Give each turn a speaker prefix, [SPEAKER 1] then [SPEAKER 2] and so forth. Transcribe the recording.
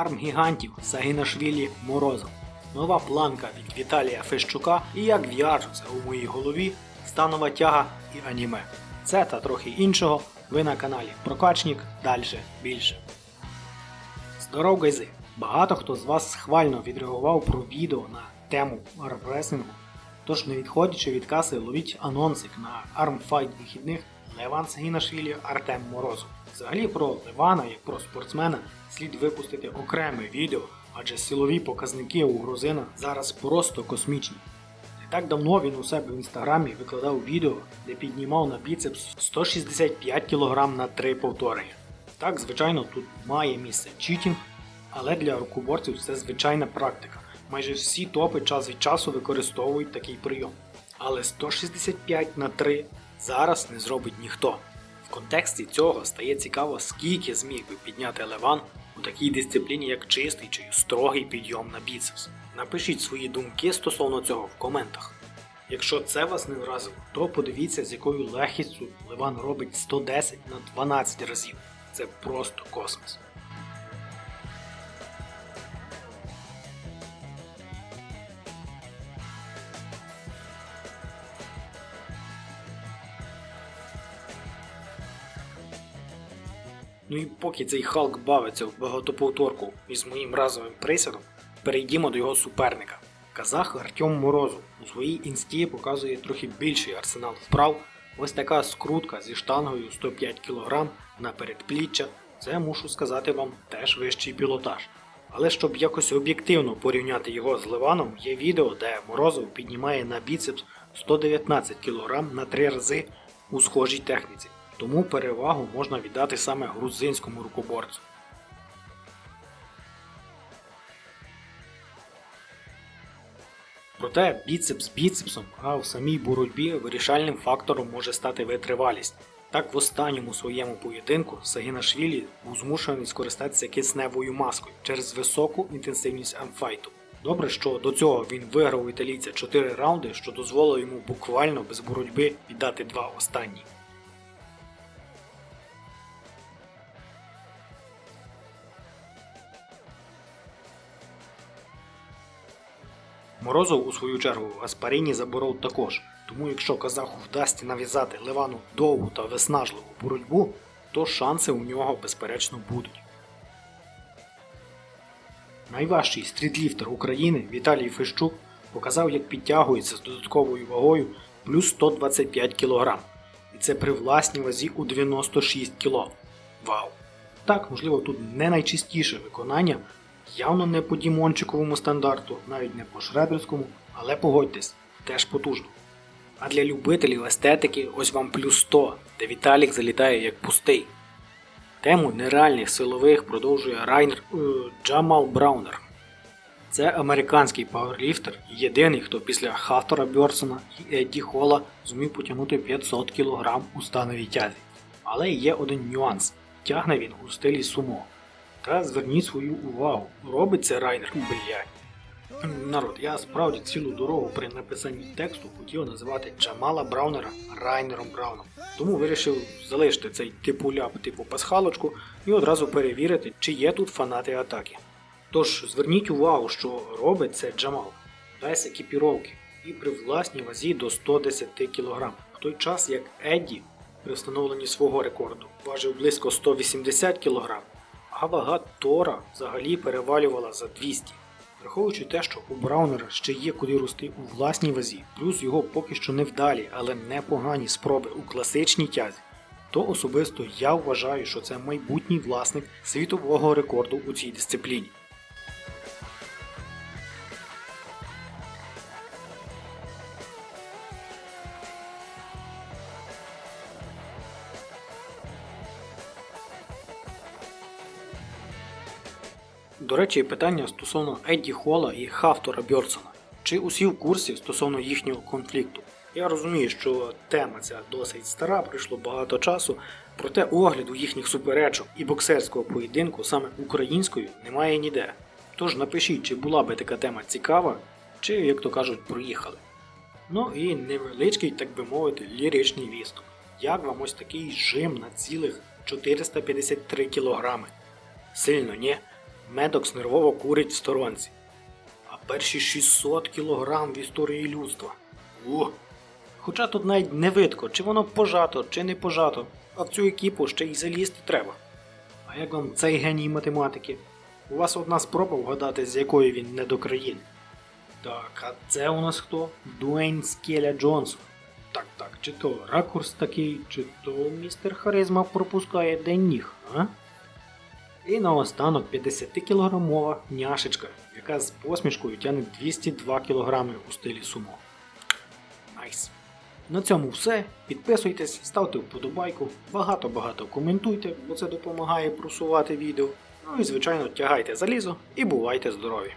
[SPEAKER 1] армгігантів Сагінашвілі Морозов, нова планка від Віталія Фещука і як в'яжуться у моїй голові станова тяга і аніме. Це та трохи іншого. Ви на каналі Прокачник. Дальше більше. Здоров, гайзи! Багато хто з вас схвально відреагував про відео на тему армресингу. Тож, не відходячи від каси, ловіть анонсик на армфайт вихідних Леван Сагінашвілі Артем Морозов. Взагалі про Левана, як про спортсмена, слід випустити окреме відео, адже силові показники у грузина зараз просто космічні. Не так давно він у себе в інстаграмі викладав відео, де піднімав на біцепс 165 кг на 3 повторення. Так, звичайно, тут має місце читінг, але для рукоборців це звичайна практика. Майже всі топи час від часу використовують такий прийом. Але 165 на 3 зараз не зробить ніхто. В контексті цього стає цікаво, скільки зміг би підняти Леван у такій дисципліні, як чистий чи строгий підйом на біцепс. Напишіть свої думки стосовно цього в коментах. Якщо це вас не вразило, то подивіться, з якою легкістю Леван робить 110 на 12 разів. Це просто космос. Ну і поки цей Халк бавиться в багатоповторку із моїм разовим присядом, перейдімо до його суперника. Казах Артем Морозов у своїй інсті показує трохи більший арсенал вправ. Ось така скрутка зі штангою 105 кг на передпліччя. Це мушу сказати вам теж вищий пілотаж. Але щоб якось об'єктивно порівняти його з Ливаном, є відео, де Морозов піднімає на біцепс 119 кг на 3 рази у схожій техніці. Тому перевагу можна віддати саме грузинському рукоборцю. Проте біцепс біцепсом, а в самій боротьбі вирішальним фактором може стати витривалість. Так в останньому своєму поєдинку Сагінашвілі був змушений скористатися кисневою маскою через високу інтенсивність амфайту. Добре, що до цього він виграв у італійця 4 раунди, що дозволило йому буквально без боротьби віддати два останні. Морозов, у свою чергу, в Аспарині заборов також, тому якщо казаху вдасться нав'язати Ливану довгу та виснажливу боротьбу, то шанси у нього безперечно будуть. Найважчий стрітліфтер України Віталій Фищук показав, як підтягується з додатковою вагою плюс 125 кг. І це при власній вазі у 96 кг. Вау! Так, можливо, тут не найчистіше виконання, Явно не по Дімончиковому стандарту, навіть не по шредерському, але погодьтесь, теж потужно. А для любителів естетики ось вам плюс 100, де Віталік залітає як пустий. Тему нереальних силових продовжує Райнер е, Джамал Браунер. Це американський пауерліфтер, єдиний, хто після Хафтора Бьорсона і Едді Холла зумів потягнути 500 кг у становій тязі. Але є один нюанс: тягне він у стилі сумо. Та зверніть свою увагу, робить це райнер, блядь. Народ, я справді цілу дорогу при написанні тексту хотів називати Джамала Браунера Райнером Брауном. Тому вирішив залишити цей типу ляп типу пасхалочку і одразу перевірити, чи є тут фанати атаки. Тож зверніть увагу, що робить це Джамал без екіпіровки і при власній вазі до 110 кг. В той час як Едді при встановленні свого рекорду важив близько 180 кг а вага Тора взагалі перевалювала за 200. Враховуючи те, що у Браунера ще є куди рости у власній вазі, плюс його поки що невдалі, але непогані спроби у класичній тязі, то особисто я вважаю, що це майбутній власник світового рекорду у цій дисципліні. До речі, питання стосовно Едді Холла і Хафтора Бьорсона. Чи усі в курсі стосовно їхнього конфлікту? Я розумію, що тема ця досить стара, пройшло багато часу, проте огляду їхніх суперечок і боксерського поєдинку саме українською немає ніде. Тож напишіть, чи була би така тема цікава, чи, як то кажуть, проїхали. Ну і невеличкий, так би мовити, ліричний вісток. Як вам ось такий жим на цілих 453 кілограми? Сильно, ні? Медокс нервово курить в сторонці. А перші 600 кілограм в історії людства. О! Хоча тут навіть не видко, чи воно пожато, чи не пожато, а в цю екіпу ще й залізти треба. А як вам цей геній математики? У вас одна спроба вгадати, з якої він не до країни. Так, а це у нас хто? Дуейн Скеля Джонсон. Так, так, чи то ракурс такий, чи то містер Харизма пропускає день ніг, а? І наостанок 50-кілограмова няшечка, яка з посмішкою тягне 202 кг у стилі сумо. Найс. На цьому все. Підписуйтесь, ставте вподобайку, багато-багато коментуйте, бо це допомагає просувати відео. Ну і звичайно тягайте залізо і бувайте здорові!